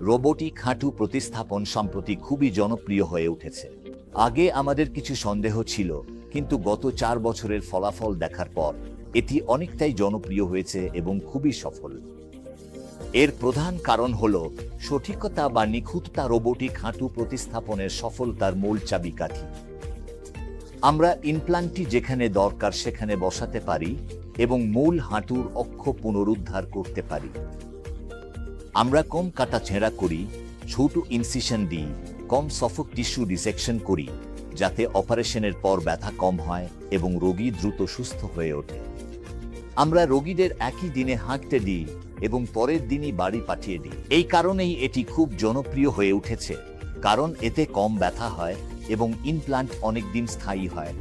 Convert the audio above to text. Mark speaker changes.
Speaker 1: Robotic হাঁটু প্রতিস্থাপন সম্প্রতি খুবই জনপ্রিয় হয়ে উঠেছে। আগে আমাদের কিছু সন্দেহ ছিল, কিন্তু গত চার বছরের ফলাফল দেখার পর এটি অনেকটাই জনপ্রিয় হয়েছে এবং খুবই সফল। এর প্রধান কারণ হল সঠিকতা বা নিখুঁততা রোবোটিক হাঁটু প্রতিস্থাপনের সফলতার মূল চাবিকাঠি। আমরা ইমপ্লান্টটি যেখানে দরকার সেখানে বসাতে পারি এবং মূল হাঁটুর অক্ষ পুনরুদ্ধার করতে পারি। আমরা কম কাটা ছেঁড়া করি, ছোট ইনসিশন দিই, কম সফক টিস্যু ডিসেকশন করি, যাতে অপারেশনের পর ব্যথা কম হয় এবং রোগী দ্রুত সুস্থ হয়ে ওঠে। আমরা রোগীদের একই দিনে হাঁটতে দিই এবং পরের দিনই বাড়ি পাঠিয়ে দিই। এই কারণেই এটি খুব জনপ্রিয় হয়ে উঠেছে, কারণ এতে কম ব্যথা হয় এবং ইমপ্লান্ট অনেক দিন স্থায়ী হয়।